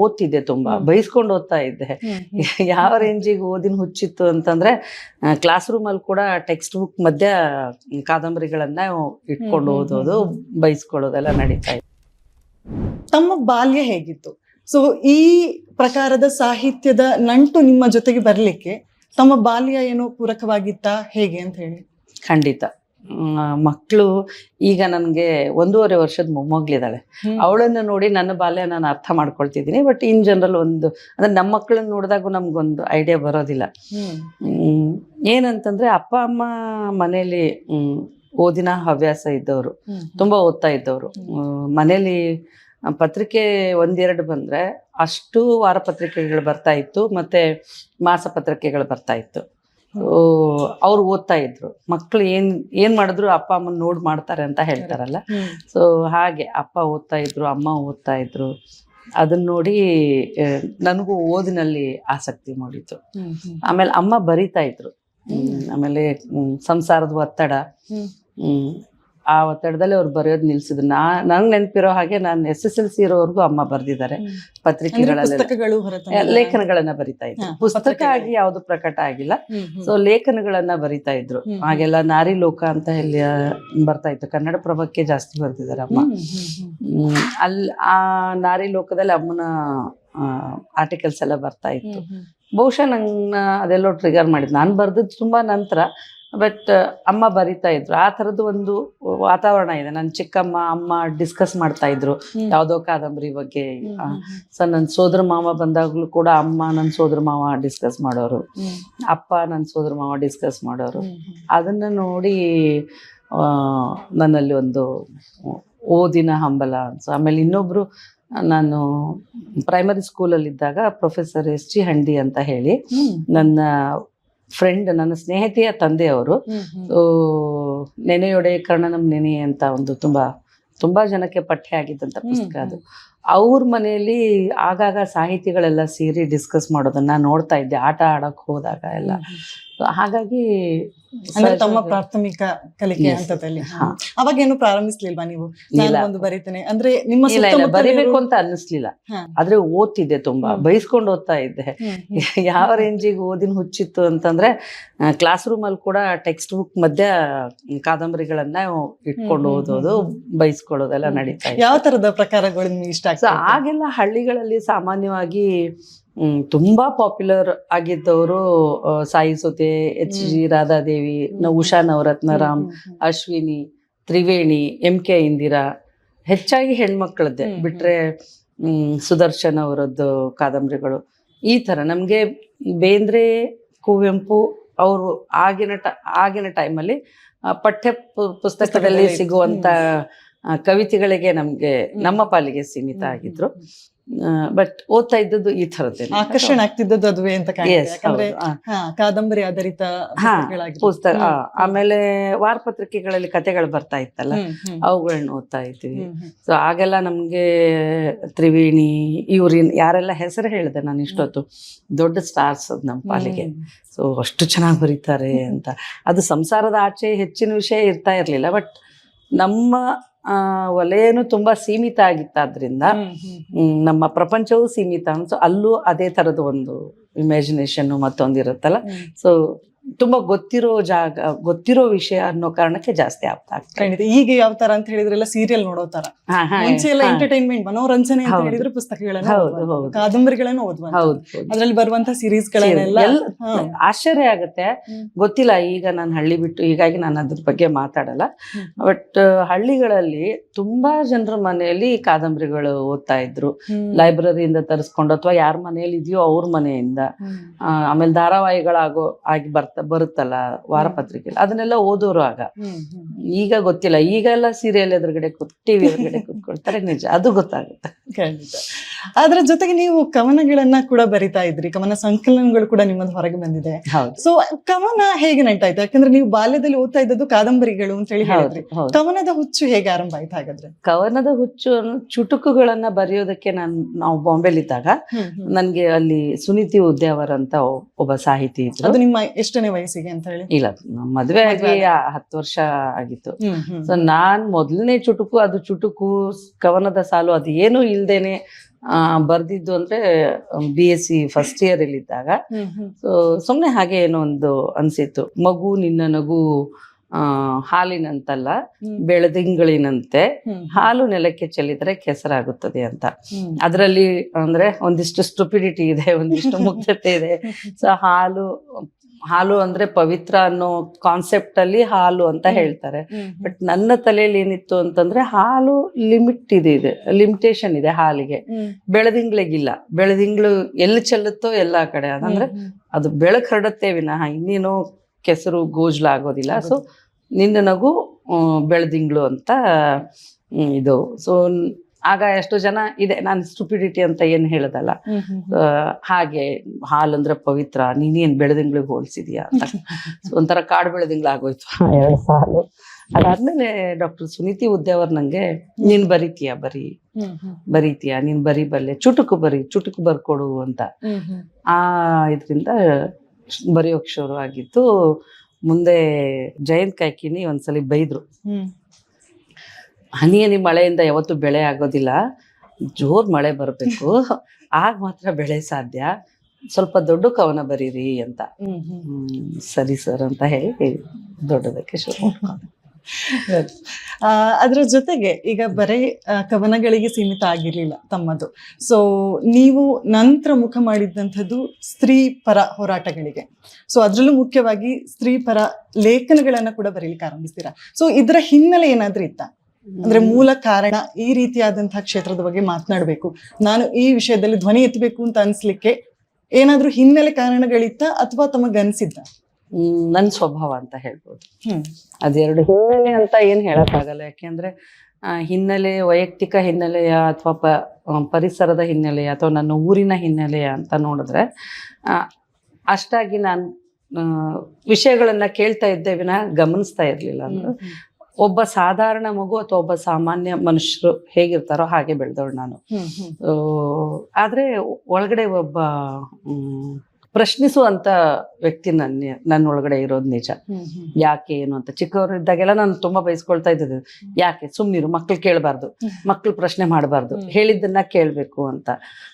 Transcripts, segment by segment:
ಓದ್ತಿದ್ದೆ ತುಂಬಾ ಬಯಸ್ಕೊಂಡು ಬೈಸ್ಕೊಂಡು ಓದ್ತಾ ಇದ್ದೆ. ಯಾವ ರೇಂಜಿಗೆ ಓದಿನ ಹುಚ್ಚಿತ್ತು ಅಂತಂದ್ರೆ ಕ್ಲಾಸ್ ರೂಮ್ ಅಲ್ಲಿ ಕೂಡ ಟೆಕ್ಸ್ಟ್ ಬುಕ್ ಮಧ್ಯ ಕಾದಂಬರಿಗಳನ್ನ ಇಟ್ಕೊಂಡು ಓದೋದು ಬೈಸ್ಕೊಳ್ಳೋದೆಲ್ಲ ನಡೀತಾ ಇತ್ತು. ತಮ್ಮ ಬಾಲ್ಯ ಹೇಗಿತ್ತು? ಸೊ ಈ ಪ್ರಕಾರದ ಸಾಹಿತ್ಯದ ನಂಟು ನಿಮ್ಮ ಜೊತೆಗೆ ಬರ್ಲಿಕ್ಕೆ ತಮ್ಮ ಬಾಲ್ಯ ಏನೋ ಪೂರಕವಾಗಿತ್ತಾ ಹೇಗೆ ಅಂತ ಹೇಳಿ. ಖಂಡಿತ. ಮಕ್ಕಳು ಈಗ ನನಗೆ ಒಂದೂವರೆ ವರ್ಷದ ಮೊಮ್ಮಗಳಿದ್ದಾಳೆ ಅವಳನ್ನ ನೋಡಿ ನನ್ನ ಬಾಲ್ಯ ನಾನು ಅರ್ಥ ಮಾಡ್ಕೊಳ್ತಿದ್ದೀನಿ ಬಟ್ ಇನ್ ಜನರಲ್ ಒಂದು ಅಂದ್ರೆ ನಮ್ಮ ಮಕ್ಕಳನ್ನ ನೋಡಿದಾಗ ನಮ್ಗೊಂದು ಐಡಿಯಾ ಬರೋದಿಲ್ಲ. ಏನಂತಂದ್ರೆ ಅಪ್ಪ ಅಮ್ಮ ಮನೇಲಿ ಹ್ಮ್, ಓದಿನ ಹವ್ಯಾಸ ಇದ್ದವರು. ತುಂಬಾ ಓದ್ತಾ ಇದ್ದವರು. ಮನೇಲಿ ಪತ್ರಿಕೆ ಒಂದೆರಡು ಬಂದ್ರೆ ಅಷ್ಟು ವಾರ ಪತ್ರಿಕೆಗಳು ಬರ್ತಾ ಇತ್ತು ಮತ್ತೆ ಮಾಸ ಪತ್ರಿಕೆಗಳು ಬರ್ತಾ ಇತ್ತು. ಅವ್ರು ಓದ್ತಾ ಇದ್ರು. ಮಕ್ಕಳು ಏನ್ ಏನ್ ಮಾಡಿದ್ರು ಅಪ್ಪ ಅಮ್ಮನ ನೋಡ್ ಮಾಡ್ತಾರೆ ಅಂತ ಹೇಳ್ತಾರಲ್ಲ. ಸೊ ಹಾಗೆ ಅಪ್ಪ ಓದ್ತಾ ಇದ್ರು ಅಮ್ಮ ಓದ್ತಾ ಇದ್ರು. ಅದನ್ನ ನೋಡಿ ನನಗೂ ಓದಿನಲ್ಲಿ ಆಸಕ್ತಿ ಮೂಡಿತು. ಆಮೇಲೆ ಅಮ್ಮ ಬರಿತಾ ಇದ್ರು. ಹ್ಮ್, ಆಮೇಲೆ ಸಂಸಾರದ ಒತ್ತಡ. ಆ ಒತ್ತಡದಲ್ಲಿ ಅವ್ರು ಬರೆಯೋದು ನಿಲ್ಸಿದ್ರು. ನಾ ನಂಗೆ ನೆನಪಿರೋ ಹಾಗೆ ನಾನು ಎಸ್ ಎಸ್ ಎಲ್ ಸಿ ಇರೋವರೆಗೂ ಅಮ್ಮ ಬರ್ದಿದ್ದಾರೆ. ಪತ್ರಿಕೆಗಳಲ್ಲಿ ಲೇಖನಗಳನ್ನ ಬರಿತಾ ಇದ್ರು. ಪುಸ್ತಕ ಆಗಿ ಯಾವ್ದು ಪ್ರಕಟ ಆಗಿಲ್ಲ. ಸೊ ಲೇಖನಗಳನ್ನ ಬರಿತಾ ಇದ್ರು. ಹಾಗೆಲ್ಲ ನಾರಿ ಲೋಕ ಅಂತ ಹೇಳಿ ಬರ್ತಾ ಇತ್ತು. ಕನ್ನಡ ಪ್ರಭಕ್ಕೆ ಜಾಸ್ತಿ ಬರ್ದಿದ್ದಾರೆ ಅಮ್ಮ. ಅಲ್ಲಿ ಆ ನಾರಿ ಲೋಕದಲ್ಲಿ ಅಮ್ಮನ ಆರ್ಟಿಕಲ್ಸ್ ಎಲ್ಲ ಬರ್ತಾ ಇತ್ತು. ಬಹುಶಃ ನನ್ನ ಅದೆಲ್ಲೋ ಟ್ರಿಗರ್ ಮಾಡಿದ್. ನಾನು ಬರ್ದದ್ದು ತುಂಬಾ ನಂತರ ಬಟ್ ಅಮ್ಮ ಬರಿತಾ ಇದ್ರು. ಆ ಥರದ್ದು ಒಂದು ವಾತಾವರಣ ಇದೆ. ನನ್ನ ಚಿಕ್ಕಮ್ಮ ಅಮ್ಮ ಡಿಸ್ಕಸ್ ಮಾಡ್ತಾ ಇದ್ರು. ಯಾವ್ದೋ ಕಾದಂಬರಿ ಬಗ್ಗೆ. ಸೊ ನನ್ನ ಸೋದರ ಮಾವ ಬಂದಾಗ್ಲೂ ಕೂಡ ಅಮ್ಮ ನನ್ನ ಸೋದರ ಮಾವ ಡಿಸ್ಕಸ್ ಮಾಡೋರು. ಅಪ್ಪ ನನ್ನ ಸೋದರ ಮಾವ ಡಿಸ್ಕಸ್ ಮಾಡೋರು. ಅದನ್ನ ನೋಡಿ ನನ್ನಲ್ಲಿ ಒಂದು ಓದಿನ ಹಂಬಲ ಅನ್ಸು. ಆಮೇಲೆ ಇನ್ನೊಬ್ರು ನಾನು ಪ್ರೈಮರಿ ಸ್ಕೂಲಲ್ಲಿದ್ದಾಗ ಪ್ರೊಫೆಸರ್ ಎಸ್ ಜಿ ಹಂಡಿ ಅಂತ ಹೇಳಿ ನನ್ನ ಫ್ರೆಂಡ್ ನನ್ನ ಸ್ನೇಹಿತೆಯ ತಂದೆಯವರು. ನೆನೆಯೊಡೆ ಕರ್ಣನಂ ನೆನೆ ಅಂತ ಒಂದು ತುಂಬಾ ತುಂಬಾ ಜನಕ್ಕೆ ಪಠ್ಯ ಆಗಿದ್ದಂತ ಪುಸ್ತಕ ಅದು. ಅವ್ರ ಮನೆಯಲ್ಲಿ ಆಗಾಗ ಸಾಹಿತಿಗಳೆಲ್ಲ ಸೇರಿ ಡಿಸ್ಕಸ್ ಮಾಡೋದನ್ನ ನೋಡ್ತಾ ಇದ್ದೆ ಆಟ ಆಡಕ್ ಹೋದಾಗ ಎಲ್ಲ. ಹಾಗಾಗಿ ಅಂದ್ರೆ ತಮ್ಮ ಪ್ರಾಥಮಿಕ ಕಲಿಕೆ. ಹಂತದಲ್ಲಿ. ಅವಾಗ ಏನು ಪ್ರಾರಂಭಿಸ್ಲಿಲ್ವಾ ನೀವು. ಒಂದು ಬರೀತೇನೆ. ಅಂದ್ರೆ ನಿಮ್ಮ ಬರೀಬೇಕು ಅಂತ ಅನ್ನಿಸ್ಲಿಲ್ಲ. ಆದ್ರೆ ಓದ್ತಿದ್ದೆ ತುಂಬಾ. ಬಯಸ್ಕೊಂಡು ಬೈಸ್ಕೊಂಡು ಓದ್ತಾ ಇದ್ದೆ. ಯಾವ ರೇಂಜಿಗೆ ಓದಿನ ಹುಚ್ಚಿತ್ತು ಅಂತಂದ್ರೆ ಕ್ಲಾಸ್ ರೂಮ್ ಅಲ್ಲಿ ಕೂಡ ಟೆಕ್ಸ್ಟ್ ಬುಕ್ ಮಧ್ಯ ಕಾದಂಬರಿಗಳನ್ನ ಇಟ್ಕೊಂಡು ಓದೋದು ಬೈಸ್ಕೊಳ್ಳೋದೆಲ್ಲ ಹ್ಮ್. ನಡೀತಾ ಯಾವ ತರದ ಪ್ರಕಾರಗಳು ನಿಮ್ಗೆ ಇಷ್ಟ ಸೊ ಆಗೆಲ್ಲ ಹಳ್ಳಿಗಳಲ್ಲಿ ಸಾಮಾನ್ಯವಾಗಿ ತುಂಬಾ popular ಆಗಿದ್ದವರು Sai Sute H G Radhadevi Usha Navaratnaram Ashwini Triveni M K Indira ಹೆಚ್ಚಾಗಿ ಹೆಣ್ಮಕ್ಳದ್ದೆ. ಬಿಟ್ರೆ ಹ್ಮ್, ಸುದರ್ಶನ್ ಅವರದ್ದು ಕಾದಂಬರಿಗಳು. ಈ ತರ ನಮ್ಗೆ ಬೇಂದ್ರೆ ಕುವೆಂಪು ಅವರು ಆಗಿನ ಟ ಆಗಿನ ಟೈಮಲ್ಲಿ ಪಠ್ಯ ಪುಸ್ತಕದಲ್ಲಿ ಸಿಗುವಂತ ಕವಿತೆಗಳಿಗೆ ನಮ್ಗೆ ನಮ್ಮ ಪಾಲಿಗೆ ಸೀಮಿತ ಆಗಿದ್ರು. ಬಟ್ ಓದ್ತಾ ಇದ್ದದ್ದು ಈ ಥರದ್ದೇ ಆಕರ್ಷಣೆ ಆಗ್ತಿದ್ದದ್ದು ಅದುವೇ ಅಂತ ಕಾದಂಬರಿ ಆಧಾರಿತ ಪುಸ್ತಕ ಆಮೇಲೆ ವಾರಪತ್ರಿಕೆಗಳಲ್ಲಿ ಕಥೆಗಳು ಬರ್ತಾ ಇತ್ತಲ್ಲ ಅವುಗಳನ್ನ ಓದ್ತಾ ಇದ್ವಿ. ಸೊ ಆಗೆಲ್ಲ ನಮ್ಗೆ ತ್ರಿವೇಣಿ ಇವ್ರಿನ್ ಯಾರೆಲ್ಲ ಹೆಸರು ಹೇಳಿದೆ ನಾನು ಇಷ್ಟೊತ್ತು. ದೊಡ್ಡ ಸ್ಟಾರ್ಸ್ ಅದು ನಮ್ಮ ಪಾಲಿಗೆ. ಸೊ ಅಷ್ಟು ಚೆನ್ನಾಗಿ ಬರೀತಾರೆ ಅಂತ. ಅದು ಸಂಸಾರದ ಆಚೆ ಹೆಚ್ಚಿನ ವಿಷಯ ಇರ್ತಾ ಇರ್ಲಿಲ್ಲ ಬಟ್ ನಮ್ಮ ವಲಯನು ತುಂಬಾ ಸೀಮಿತ ಆಗಿತ್ತಾದ್ರಿಂದ ನಮ್ಮ ಪ್ರಪಂಚವೂ ಸೀಮಿತ. ಅನ್ಸೋ ಅಲ್ಲೂ ಅದೇ ತರದ ಒಂದು ಇಮ್ಯಾಜಿನೇಷನ್ ಮತ್ತೊಂದಿರುತ್ತಲ್ಲ. ಸೊ ತುಂಬಾ ಗೊತ್ತಿರೋ ಜಾಗ ಗೊತ್ತಿರೋ ವಿಷಯ ಅನ್ನೋ ಕಾರಣಕ್ಕೆ ಜಾಸ್ತಿ ಆಗ್ತಾ ಖಂಡಿತ ಈಗ ಯಾವ ತರ ಅಂತ ಹೇಳಿದ್ರೆಲ್ಲ ಸೀರಿಯಲ್ ನೋಡೋ ತರ ಮುಂಚೆ ಎಲ್ಲ ಎಂಟರ್ಟೈನ್ಮೆಂಟ್ ಮನೋರಂಜನೆ ಅಂತ. ಹೇಳಿದ್ರೆ ಪುಸ್ತಕಗಳನ್ನ ಹೌದು, ಓದ್ಬೋದು ಹೌದು. ಕಾದಂಬರಿಗಳನ್ನ. ಅದ್ರಲ್ಲಿ ಬರುವಂತ ಸೀರೀಸ್. ಆಶ್ಚರ್ಯ ಆಗುತ್ತೆ. ಗೊತ್ತಿಲ್ಲ ಈಗ ನಾನು ಹಳ್ಳಿ ಬಿಟ್ಟು ಹೀಗಾಗಿ ನಾನು ಅದ್ರ ಬಗ್ಗೆ ಮಾತಾಡಲ್ಲ ಬಟ್ ಹಳ್ಳಿಗಳಲ್ಲಿ ತುಂಬಾ ಜನರ ಮನೆಯಲ್ಲಿ ಕಾದಂಬರಿಗಳು ಓದ್ತಾ ಇದ್ರು. ಲೈಬ್ರರಿಯಿಂದ ತರಿಸ್ಕೊಂಡು ಅಥವಾ ಯಾರ ಮನೆಯಲ್ಲಿ ಇದೆಯೋ ಅವ್ರ ಮನೆಯಿಂದ ಆಮೇಲೆ ಧಾರಾವಾಹಿಗಳಾಗೋ ಆಗಿ ಬರ್ತಾ ಬರುತ್ತಲ್ಲ ವಾರಪತ್ರಿಕೆ ಅದನ್ನೆಲ್ಲ ಓದೋರು ಆಗ. ಈಗ ಗೊತ್ತಿಲ್ಲ ಈಗೆಲ್ಲ ಸೀರಿಯಲ್ ಎದುರುಗಡೆ ಕೂತ್ ಟಿವಿ ಎದುರುಗಡೆ ಕೂತ್ಕೊಳ್ತಾರೆ ನಿಜ ಅದು ಗೊತ್ತಾಗುತ್ತೆ. ಖಂಡಿತ. ಅದ್ರ ಜೊತೆಗೆ ನೀವು ಕವನಗಳನ್ನ ಕೂಡ ಬರಿತಾ ಇದ್ರಿ. ಕವನ ಸಂಕಲನಗಳು ಕೂಡ ನಿಮ್ಮದು ಹೊರಗೆ ಬಂದಿದೆ. ಸೊ ಕವನ ಹೇಗೆ ನೆಂಟಾಯ್ತು ಯಾಕಂದ್ರೆ ನೀವು ಬಾಲ್ಯದಲ್ಲಿ ಓದ್ತಾ ಇದ್ದದ್ದು ಕಾದಂಬರಿಗಳು ಅಂತ ಹೇಳಿ ಹೇಳಿದ್ರಿ. ಕವನದ ಹುಚ್ಚು ಹೇಗೆ ಆರಂಭ ಆಯ್ತು ಹಾಗಾದ್ರೆ? ಕವನದ ಹುಚ್ಚು ಚುಟುಕುಗಳನ್ನ ಬರೆಯೋದಕ್ಕೆ ನಾನು ನಾವು ಬಾಂಬೆಲಿದ್ದಾಗ ನನ್ಗೆ ಅಲ್ಲಿ ಸುನೀತಿ ಉದ್ಯಾವರ್ ಅಂತ ಒಬ್ಬ ಸಾಹಿತಿ ಇದ್ರು. ಅದು ನಿಮ್ಮ ಎಷ್ಟನೇ ವಯಸ್ಸಿಗೆ ಅಂತ ಹೇಳಿ? ಇಲ್ಲ ಮದ್ವೆ ಆಗಿ ಹತ್ತು ವರ್ಷ ಆಗಿತ್ತು. ಸೊ ನಾನ್ ಮೊದಲನೇ ಚುಟುಕು ಅದು ಚುಟುಕು ಕವನದ ಸಾಲು ಅದು ಏನೂ ಇಲ್ದೇನೆ ಬರ್ದಿದ್ದು ಅಂದ್ರೆ B S C first year ಅಲ್ಲಿ ಇದ್ದಾಗ ಸೊ ಸುಮ್ನೆ ಹಾಗೆ ಏನೋ ಒಂದು ಅನ್ಸಿತ್ತು. ಮಗು ನಿನ್ನ ನಗು ಆ ಹಾಲಿನಂತಲ್ಲ ಬೆಳದಿಂಗಳಿನಂತೆ. ಹಾಲು ನೆಲಕ್ಕೆ ಚೆಲ್ಲಿದ್ರೆ ಕೆಸರಾಗುತ್ತದೆ ಅಂತ. ಅದರಲ್ಲಿ ಅಂದ್ರೆ ಒಂದಿಷ್ಟು ಸ್ಟುಪಿಡಿಟಿ ಇದೆ ಒಂದಿಷ್ಟು ಮುಗ್ಧತೆ ಇದೆ. ಸೊ ಹಾಲು ಹಾಲು ಅಂದ್ರೆ ಪವಿತ್ರ ಅನ್ನೋ ಕಾನ್ಸೆಪ್ಟ್ ಅಲ್ಲಿ ಹಾಲು ಅಂತ ಹೇಳ್ತಾರೆ. ಬಟ್ ನನ್ನ ತಲೆಯಲ್ಲಿ ಏನಿತ್ತು ಅಂತಂದ್ರೆ ಹಾಲು ಲಿಮಿಟ್ ಇದೆ ಇದೆ ಲಿಮಿಟೇಷನ್ ಇದೆ ಹಾಲಿಗೆ. ಬೆಳದಿಂಗ್ಳಿಗಿಲ್ಲ. ಬೆಳದಿಂಗ್ಳು ಎಲ್ಲಿ ಚೆಲ್ಲುತ್ತೋ ಎಲ್ಲಾ ಕಡೆ. ಅದಂದ್ರೆ ಅದು ಬೆಳಕು ಹರಡತ್ತೆ ವಿನಃ. ಇನ್ನೇನೋ ಕೆಸರು ಗೋಜ್ಲ ಆಗೋದಿಲ್ಲ ಸೊ ನಿನ್ನ ನಗು ಬೆಳದಿಂಗ್ಳು ಅಂತ ಇದು. ಸೊ ಆಗ ಎಷ್ಟೋ ಜನ ಇದೆ ನಾನು ಸ್ಟುಪಿಡಿಟಿ ಅಂತ ಏನ್ ಹೇಳದಲ್ಲ. ಹಾಗೆ ಹಾಲಂದ್ರೆ ಪವಿತ್ರ ನೀನೇನ್ ಬೆಳೆದಿಂಗ್ಳಿಗೆ ಹೋಲಿಸಿದ್ಯಾ ಅಂತ. ಒಂಥರ ಕಾಡು ಬೆಳೆದಿಂಗ್ಳಾಗೋಯ್ತು ಎರಡು ಸಾಲು. ಅದಾದ್ಮೇಲೆ ಡಾಕ್ಟರ್ ಸುನೀತಿ ಉದ್ಯಾವರ್ ನಂಗೆ ನೀನ್ ಬರೀತೀಯ ಬರೀ? ಬರೀತೀಯ ನೀನ್ ಬರೀ ಬಲ್ಲೆ ಚುಟುಕು ಬರಿ ಚುಟುಕು ಬರ್ಕೊಡು ಅಂತ. ಆ ಇದರಿಂದ ಬರೆಯೋಕ್ ಶುರು ಆಗಿತ್ತು. ಮುಂದೆ ಜಯಂತ್ ಕಾಯ್ಕಿನಿ ಒಂದ್ಸಲಿ ಬೈದ್ರು. ಹನಿ ಹನಿ ಮಳೆಯಿಂದ ಯಾವತ್ತು ಬೆಳೆ ಆಗೋದಿಲ್ಲ. ಜೋರ್ ಮಳೆ ಬರಬೇಕು. ಆಗ ಮಾತ್ರ ಬೆಳೆ ಸಾಧ್ಯ. ಸ್ವಲ್ಪ ದೊಡ್ಡ ಕವನ ಬರೀರಿ ಅಂತ. ಸರಿ ಸರ್ ಅಂತ ಹೇಳಿ ದೊಡ್ಡದಕ್ಕೆ ಶುರು ಅದರ ಆ, ಅದ್ರ ಜೊತೆಗೆ ಈಗ ಬರೀ ಕವನಗಳಿಗೆ ಸೀಮಿತ ಆಗಿರ್ಲಿಲ್ಲ ತಮ್ಮದು. ಸೊ ನೀವು ನಂತರ ಮುಖ ಮಾಡಿದ್ದಂಥದ್ದು ಸ್ತ್ರೀ ಪರ ಹೋರಾಟಗಳಿಗೆ. ಸೊ ಅದರಲ್ಲೂ ಮುಖ್ಯವಾಗಿ ಸ್ತ್ರೀ ಪರ ಲೇಖನಗಳನ್ನ ಕೂಡ ಬರೀಲಿಕ್ಕೆ ಆರಂಭಿಸ್ತೀರಾ? ಸೊ ಇದರ ಹಿನ್ನೆಲೆ ಏನಾದ್ರೂ ಇತ್ತ? ಅಂದ್ರೆ ಮೂಲ ಕಾರಣ ಈ ರೀತಿಯಾದಂತಹ ಕ್ಷೇತ್ರದ ಬಗ್ಗೆ ಮಾತನಾಡಬೇಕು. ನಾನು ಈ ವಿಷಯದಲ್ಲಿ ಧ್ವನಿ ಎತ್ತಬೇಕು ಅಂತ ಅನ್ಸ್ಲಿಕ್ಕೆ ಏನಾದ್ರೂ ಹಿನ್ನೆಲೆ ಕಾರಣಗಳಿತ್ತ ಅಥವಾ ತಮಗನ್ಸಿದ್ದ ಹ್ಮ್, ನನ್ ಸ್ವಭಾವ ಅಂತ ಹೇಳ್ಬೋದು. ಹ್ಮ್. ಅದೆರಡು ಹಿನ್ನೆಲೆ ಅಂತ ಏನ್ ಹೇಳಕ್ಕಾಗಲ್ಲ. ಯಾಕೆಂದ್ರೆ ಆ, ಹಿನ್ನೆಲೆ ವೈಯಕ್ತಿಕ ಹಿನ್ನೆಲೆಯ ಅಥವಾ ಪ ಪರಿಸರದ ಹಿನ್ನೆಲೆಯ ಅಥವಾ ನನ್ನ ಊರಿನ ಹಿನ್ನೆಲೆಯ ಅಂತ ನೋಡಿದ್ರೆ ಅಷ್ಟಾಗಿ ನಾನು ವಿಷಯಗಳನ್ನ ಕೇಳ್ತಾ ಇದ್ದೆ ವಿನಃ ಗಮನಿಸ್ತಾ ಇರ್ಲಿಲ್ಲ ಒಬ್ಬ ಸಾಧಾರಣ ಮಗು ಅಥವಾ ಒಬ್ಬ ಸಾಮಾನ್ಯ ಮನುಷ್ಯರು ಹೇಗಿರ್ತಾರೋ ಹಾಗೆ ಬೆಳೆದವಳು ನಾನು. ಆದ್ರೆ ಒಳಗಡೆ ಒಬ್ಬ ಪ್ರಶ್ನಿಸುವಂತ ವ್ಯಕ್ತಿ ನನ್ನ ನನ್ನ ಒಳಗಡೆ ಇರೋದು ನಿಜ. ಯಾಕೆ ಏನು ಅಂತ. ಚಿಕ್ಕವರು ಇದ್ದಾಗೆಲ್ಲ ನಾನು ತುಂಬಾ ಬಯಸ್ಕೊಳ್ತಾ ಇದ್ದದ್ದು. ಯಾಕೆ? ಸುಮ್ಮನಿರು ಮಕ್ಳು ಕೇಳಬಾರ್ದು. ಮಕ್ಳು ಪ್ರಶ್ನೆ ಮಾಡಬಾರ್ದು. ಹೇಳಿದ್ದನ್ನ ಕೇಳಬೇಕು ಅಂತ.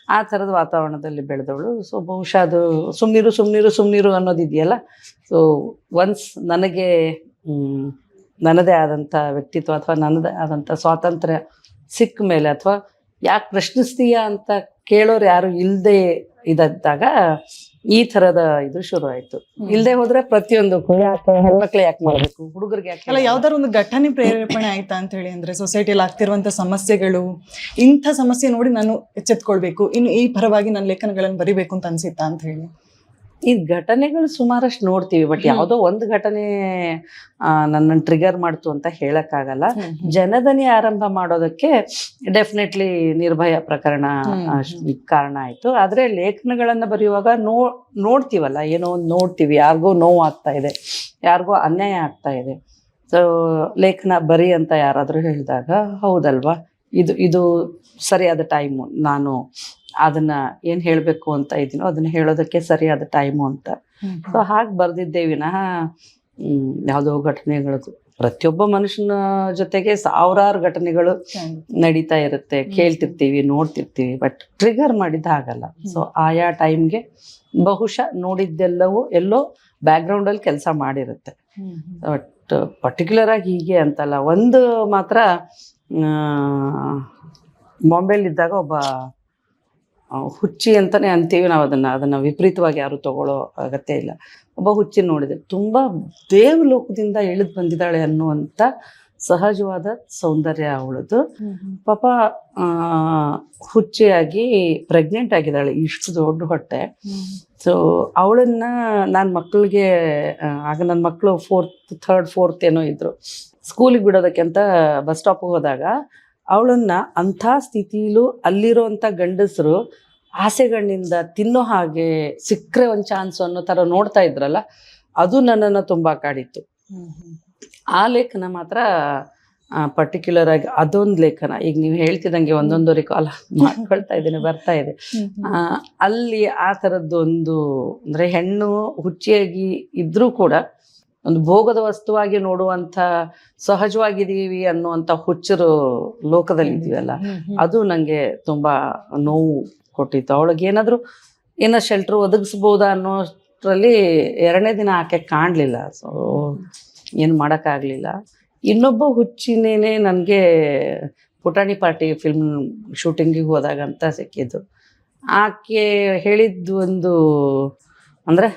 ಆ ತರದ ವಾತಾವರಣದಲ್ಲಿ ಬೆಳೆದವಳು. ಸೊ ಬಹುಶಃ ಅದು ಸುಮ್ನಿರು ಸುಮ್ನಿರು ಸುಮ್ನಿರು ಅನ್ನೋದಿದೆಯಲ್ಲ. ಸೊ ಒನ್ಸ್ ನನಗೆ ನನ್ನದೇ ಆದಂಥ ವ್ಯಕ್ತಿತ್ವ ಅಥವಾ ನನ್ನದೇ ಆದಂಥ ಸ್ವಾತಂತ್ರ್ಯ ಸಿಕ್ಕ ಮೇಲೆ ಅಥವಾ ಯಾಕೆ ಪ್ರಶ್ನಿಸ್ತೀಯ ಅಂತ ಕೇಳೋರು ಯಾರು ಇಲ್ಲದೆ ಇದ್ದಾಗ ಈ ಥರದ ಇದು ಶುರು ಆಯ್ತು ಇಲ್ಲದೆ ಹೋದ್ರೆ ಪ್ರತಿಯೊಂದು ಯಾಕೆ ಹೆಣ್ಮಕ್ಳು ಯಾಕೆ ಮಾಡ್ಬೇಕು? ಹುಡುಗರಿಗೆ ಯಾಕೆ ಅಲ್ಲ ಯಾವ್ದಾದ್ರು ಒಂದು ಘಟನೆ ಪ್ರೇರೇಪಣೆ ಆಯ್ತಾ ಅಂತ ಹೇಳಿ ಅಂದ್ರೆ ಸೊಸೈಟಿಯಲ್ಲಿ ಆಗ್ತಿರುವಂತ ಸಮಸ್ಯೆಗಳು ಇಂಥ ಸಮಸ್ಯೆ ನೋಡಿ ನಾನು ಎಚ್ಚೆತ್ಕೊಳ್ಬೇಕು. ಇನ್ನು ಈ ಪರವಾಗಿ ನನ್ನ ಲೇಖನಗಳನ್ನು ಬರಿಬೇಕು ಅಂತ ಅನ್ಸಿತ್ತಾ ಅಂತ ಹೇಳಿ? ಈ ಘಟನೆಗಳು ಸುಮಾರಷ್ಟು ನೋಡ್ತೀವಿ ಬಟ್. ಯಾವುದೋ ಒಂದು ಘಟನೆ ನನ್ನನ್ನು ಟ್ರಿಗರ್ ಮಾಡ್ತು ಅಂತ ಹೇಳಕ್ಕಾಗಲ್ಲ. ಜನದನಿ ಆರಂಭ ಮಾಡೋದಕ್ಕೆ ಡೆಫಿನೆಟ್ಲಿ ನಿರ್ಭಯ ಪ್ರಕರಣ ಕಾರಣ ಆಯ್ತು. ಆದ್ರೆ ಲೇಖನಗಳನ್ನ ಬರೆಯುವಾಗ ನೋ ನೋಡ್ತೀವಲ್ಲ ಏನೋ ಒಂದು ನೋಡ್ತೀವಿ. ಯಾರಿಗೋ ನೋವು ಆಗ್ತಾ ಇದೆ ಯಾರಿಗೋ ಅನ್ಯಾಯ ಆಗ್ತಾ ಇದೆ. ಸೊ ಲೇಖನ ಬರಿ ಅಂತ ಯಾರಾದ್ರೂ ಹೇಳಿದಾಗ ಹೌದಲ್ವಾ? ಇದು ಇದು ಸರಿಯಾದ ಟೈಮು ನಾನು ಅದನ್ನ ಏನ್ ಹೇಳ್ಬೇಕು ಅಂತ ಇದೀನೋ ಅದನ್ನ ಹೇಳೋದಕ್ಕೆ ಸರಿಯಾದ ಟೈಮು ಅಂತ. ಸೊ ಹಾಗೆ ಬರ್ದಿದ್ದೆ ವಿನಃ ಯಾವುದೋ ಘಟನೆಗಳು ಪ್ರತಿಯೊಬ್ಬ ಮನುಷ್ಯನ ಜೊತೆಗೆ ಸಾವಿರಾರು ಘಟನೆಗಳು ನಡೀತಾ ಇರುತ್ತೆ. ಕೇಳ್ತಿರ್ತೀವಿ ನೋಡ್ತಿರ್ತೀವಿ ಬಟ್ ಟ್ರಿಗರ್ ಮಾಡಿದ್ದ ಆಗಲ್ಲ ಸೊ ಆಯಾ ಟೈಮ್ಗೆ ಬಹುಶಃ ನೋಡಿದ್ದೆಲ್ಲವೂ ಎಲ್ಲೋ ಬ್ಯಾಕ್ಗ್ರೌಂಡ್ ಅಲ್ಲಿ ಕೆಲಸ ಮಾಡಿರುತ್ತೆ. ಬಟ್ ಪರ್ಟಿಕ್ಯುಲರ್ ಆಗಿ ಹೀಗೆ ಅಂತಲ್ಲ. ಒಂದು ಮಾತ್ರ ಬಾಂಬೆಲ್ ಇದ್ದಾಗ ಒಬ್ಬ ಹುಚ್ಚಿ ಅಂತಾನೆ ಅಂತೀವಿ ನಾವು ಅದನ್ನ ಅದನ್ನ ವಿಪರೀತವಾಗಿ ಯಾರು ತಗೊಳ್ಳೋ ಅಗತ್ಯ ಇಲ್ಲ. ಒಬ್ಬ ಹುಚ್ಚಿ ನೋಡಿದೆ ತುಂಬಾ ದೇವಲೋಕದಿಂದ ಇಳಿದು ಬಂದಿದ್ದಾಳೆ ಅನ್ನುವಂಥ ಸಹಜವಾದ ಸೌಂದರ್ಯ ಅವಳದು. ಪಾಪ ಆ, ಹುಚ್ಚಿಯಾಗಿ ಪ್ರೆಗ್ನೆಂಟ್ ಆಗಿದ್ದಾಳೆ ಇಷ್ಟು ದೊಡ್ಡ ಹೊಟ್ಟೆ. ಸೊ ಅವಳನ್ನ ನಾನು ಮಕ್ಕಳಿಗೆ ಆಗ ನನ್ನ ಮಕ್ಕಳು ಫೋರ್ತ್ ಥರ್ಡ್ ಫೋರ್ತ್ ಏನೋ ಇದ್ರು. ಸ್ಕೂಲಿಗೆ ಬಿಡೋದಕ್ಕೆ ಅಂತ ಬಸ್ ಸ್ಟಾಪ್ ಹೋದಾಗ ಅವಳನ್ನ ಅಂಥ ಸ್ಥಿತಿಲೂ ಅಲ್ಲಿರೋಂಥ ಗಂಡಸರು ಆಸೆಗಣ್ಣಿಂದ ತಿನ್ನೋ ಹಾಗೆ ಸಿಕ್ಕರೆ ಒಂದು ಚಾನ್ಸ್ ಅನ್ನೋ ಥರ ನೋಡ್ತಾ ಇದ್ರಲ್ಲ, ಅದು ನನ್ನನ್ನು ತುಂಬ ಕಾಡಿತ್ತು. ಆ ಲೇಖನ ಮಾತ್ರ ಪರ್ಟಿಕ್ಯುಲರ್ ಆಗಿ ಅದೊಂದು ಲೇಖನ. ಈಗ ನೀವು ಹೇಳ್ತಿದಂಗೆ ಒಂದೊಂದು ರಿಕಾಲ್ ಮಾಡ್ಕೊಳ್ತಾ ಇದ್ದೀನಿ, ಬರ್ತಾ ಇದೆ. ಅಲ್ಲಿ ಆ ಥರದ್ದೊಂದು, ಅಂದ್ರೆ ಹೆಣ್ಣು ಹುಚ್ಚಿಯಾಗಿ ಇದ್ರೂ ಕೂಡ ಒಂದು ಭೋಗದ ವಸ್ತುವಾಗಿ ನೋಡುವಂಥ ಸಹಜವಾಗಿದ್ದೀವಿ ಅನ್ನುವಂಥ ಹುಚ್ಚರು ಲೋಕದಲ್ಲಿ ಇದೀವಲ್ಲ ಅದು ನನಗೆ ತುಂಬ ನೋವು ಕೊಟ್ಟಿತ್ತು. ಅವಳಿಗೆ ಏನಾದರೂ ಏನೋ ಶೆಲ್ಟರ್ ಒದಗಿಸ್ಬೋದಾ ಅನ್ನೋಷ್ಟರಲ್ಲಿ ಎರಡನೇ ದಿನ ಆಕೆ ಕಾಣಲಿಲ್ಲ. ಸೊ ಏನು ಮಾಡೋಕ್ಕಾಗಲಿಲ್ಲ. ಇನ್ನೊಬ್ಬ ಹುಚ್ಚಿನೇನೆ ನನಗೆ ಪುಟಾಣಿ ಪಾರ್ಟಿ ಫಿಲ್ಮ್ ಶೂಟಿಂಗಿಗೆ ಹೋದಾಗ ಅಂತ ಸಿಕ್ಕಿದ್ದು. ಆಕೆ ಹೇಳಿದ್ದು ಒಂದು ಅಂದರೆ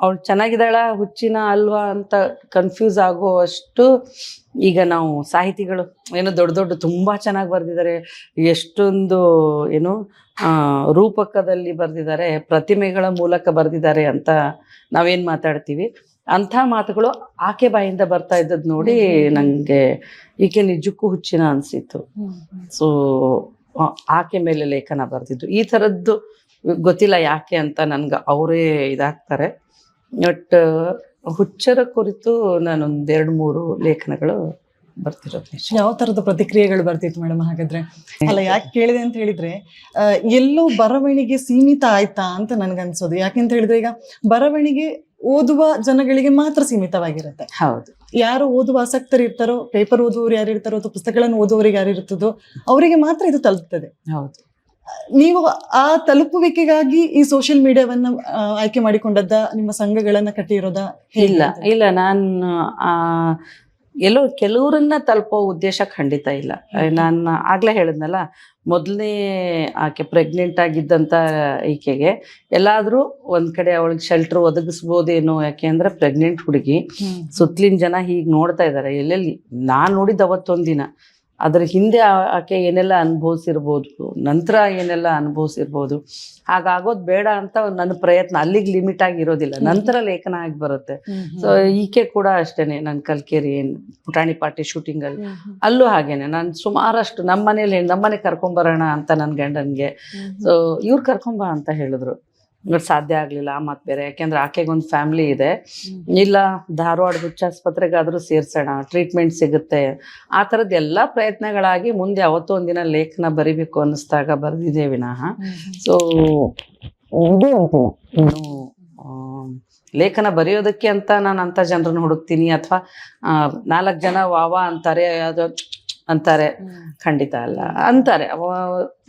ಅವಳು ಚೆನ್ನಾಗಿದ್ದಾಳ ಹುಚ್ಚಿನ ಅಲ್ವಾ ಅಂತ ಕನ್ಫ್ಯೂಸ್ ಆಗುವಷ್ಟು ಈಗ ನಾವು ಸಾಹಿತಿಗಳು ಏನು ದೊಡ್ಡ ದೊಡ್ಡ ತುಂಬ ಚೆನ್ನಾಗಿ ಬರೆದಿದ್ದಾರೆ. ಎಷ್ಟೊಂದು ಏನು ರೂಪಕದಲ್ಲಿ ಬರೆದಿದ್ದಾರೆ ಪ್ರತಿಮೆಗಳ ಮೂಲಕ ಬರೆದಿದ್ದಾರೆ ಅಂತ ನಾವೇನು ಮಾತಾಡ್ತೀವಿ. ಅಂಥ ಮಾತುಗಳು ಆಕೆ ಬಾಯಿಂದ ಬರ್ತಾ ಇದ್ದದ್ದು ನೋಡಿ ನನಗೆ ಈಕೆ ನಿಜಕ್ಕೂ ಹುಚ್ಚಿನ ಅನಿಸಿತ್ತು. ಸೊ ಆಕೆ ಮೇಲೆ ಲೇಖನ ಬರೆದಿದ್ದು. ಈ ಥರದ್ದು ಗೊತ್ತಿಲ್ಲ ಯಾಕೆ ಅಂತ ನನ್ಗೆ ಅವರೇ ಇದಾಗ್ತಾರೆ. ಬಟ್ ಹುಚ್ಚರ ಕುರಿತು ನಾನೊಂದು ಎರಡು ಮೂರು ಲೇಖನಗಳು ಬರ್ತಿರೋದು ಯಾವ ತರದ ಪ್ರತಿಕ್ರಿಯೆಗಳು ಬರ್ತಿತ್ತು ಮೇಡಮ್ ಹಾಗಾದ್ರೆ? ಅಲ್ಲ ಯಾಕೆ ಕೇಳಿದೆ ಅಂತ ಹೇಳಿದ್ರೆ ಎಲ್ಲೋ ಬರವಣಿಗೆ ಸೀಮಿತ ಆಯ್ತಾ ಅಂತ ನನ್ಗನ್ಸೋದು. ಯಾಕೆಂತ ಹೇಳಿದ್ರೆ ಈಗ ಬರವಣಿಗೆ ಓದುವ ಜನಗಳಿಗೆ ಮಾತ್ರ ಸೀಮಿತವಾಗಿರುತ್ತೆ. ಹೌದು. ಯಾರು ಓದುವ ಆಸಕ್ತರು ಇರ್ತಾರೋ ಪೇಪರ್ ಓದುವವರು ಯಾರು ಇರ್ತಾರೋ ಅಥವಾ ಪುಸ್ತಕಗಳನ್ನು ಓದುವವರಿಗೆ ಯಾರು ಇರ್ತದೋ ಅವರಿಗೆ ಮಾತ್ರ ಇದು ತಲುಪ್ತದೆ. ಹೌದು. ನೀವು ಆ ತಲುಪುವಿಕೆಗಾಗಿ ಈ ಸೋಷಿಯಲ್ ಮೀಡಿಯಾವನ್ನ ಆಯ್ಕೆ ಮಾಡಿಕೊಂಡದ್ದ ನಿಮ್ಮ ಸಂಘಗಳನ್ನ ಕಟ್ಟಿರೋದ ಇಲ್ಲ ಇಲ್ಲ ನಾನು ಆ, ಎಲ್ಲೋ ಕೆಲವರನ್ನ ತಲುಪೋ ಉದ್ದೇಶ ಖಂಡಿತ ಇಲ್ಲ. ನಾನು ಆಗ್ಲೇ ಹೇಳಿದ್ನಲ್ಲ ಮೊದಲನೇ ಆಕೆ ಪ್ರೆಗ್ನೆಂಟ್ ಆಗಿದ್ದಂಥ ಈಕೆಗೆ ಎಲ್ಲಾದರೂ ಒಂದು ಕಡೆ ಅವಳಿಗೆ ಶೆಲ್ಟರ್ ಒದಗಿಸ್ಬೋದೇನೋ ಯಾಕೆ ಅಂದರೆ ಪ್ರೆಗ್ನೆಂಟ್ ಹುಡುಗಿ ಸುತ್ತಲಿನ ಜನ ಹೀಗೆ ನೋಡ್ತಾ ಇದ್ದಾರೆ ಎಲ್ಲೆಲ್ಲಿ ನಾನು ನೋಡಿದ್ದು ಅವತ್ತೊಂದಿನ. ಅದ್ರ ಹಿಂದೆ ಆಕೆ ಏನೆಲ್ಲ ಅನುಭವಿಸಿರ್ಬೋದು ನಂತರ ಏನೆಲ್ಲ ಅನುಭವಿಸಿರ್ಬೋದು ಹಾಗಾಗೋದು ಬೇಡ ಅಂತ ನನ್ನ ಪ್ರಯತ್ನ. ಅಲ್ಲಿಗೆ ಲಿಮಿಟ್ ಆಗಿರೋದಿಲ್ಲ ನಂತರ ಲೇಖನ ಆಗಿ ಬರುತ್ತೆ. ಸೊ ಈಕೆ ಕೂಡ ಅಷ್ಟೇನೆ ನನ್ನ ಕಲ್ಕೇರಿ ಏನು ಪುಟಾಣಿ ಪಾರ್ಟಿ ಶೂಟಿಂಗ್ ಅಲ್ಲಿ. ಅಲ್ಲೂ ಹಾಗೇನೆ. ನಾನು ಸುಮಾರಷ್ಟು ನಮ್ಮ ಮನೇಲಿ ನಮ್ಮನೆ ಕರ್ಕೊಂಬರೋಣ ಅಂತ ನನ್ನ ಗಂಡನ್ಗೆ. ಸೊ ಇವ್ರು ಕರ್ಕೊಂಬ ಅಂತ ಹೇಳಿದ್ರು. ಬಟ್ ಸಾಧ್ಯ ಆಗ್ಲಿಲ್ಲ ಆ ಮಾತು ಬೇರೆ. ಯಾಕೆಂದ್ರೆ ಆಕೆಗೆ ಒಂದು ಫ್ಯಾಮಿಲಿ ಇದೆ ಇಲ್ಲ ಧಾರವಾಡ ಹುಚ್ಚಾಸ್ಪತ್ರೆಗಾದ್ರೂ ಸೇರ್ಸೋಣ ಟ್ರೀಟ್ಮೆಂಟ್ ಸಿಗುತ್ತೆ. ಆ ಥರದ್ದು ಎಲ್ಲ ಪ್ರಯತ್ನಗಳಾಗಿ ಮುಂದೆ ಅವತ್ತು ಒಂದಿನ ಲೇಖನ ಬರಿಬೇಕು ಅನ್ನಿಸ್ದಾಗ ಬರೆದಿದೆ ವಿನಃ. ಸೊ ಇದು ಲೇಖನ ಬರೆಯೋದಕ್ಕೆ ಅಂತ ನಾನು ಅಂತ ಜನರನ್ನ ಹುಡುಕ್ತೀನಿ ಅಥವಾ ನಾಲ್ಕು ಜನ ವಾವಾ ಅಂತಾರೆ ಅದು ಅಂತಾರೆ. ಖಂಡಿತ ಅಲ್ಲ. ಅಂತಾರೆ.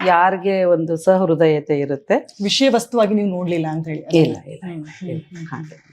ಯಾರಿಗೆ ಒಂದು ಸಹೃದಯತೆ ಇರುತ್ತೆ. ವಿಷಯ ವಸ್ತುವಾಗಿ ನೀವು ನೋಡ್ಲಿಲ್ಲ ಅಂತ ಹೇಳಿ ಇಲ್ಲ, ಇಲ್ಲ. ಹಾಗೆ.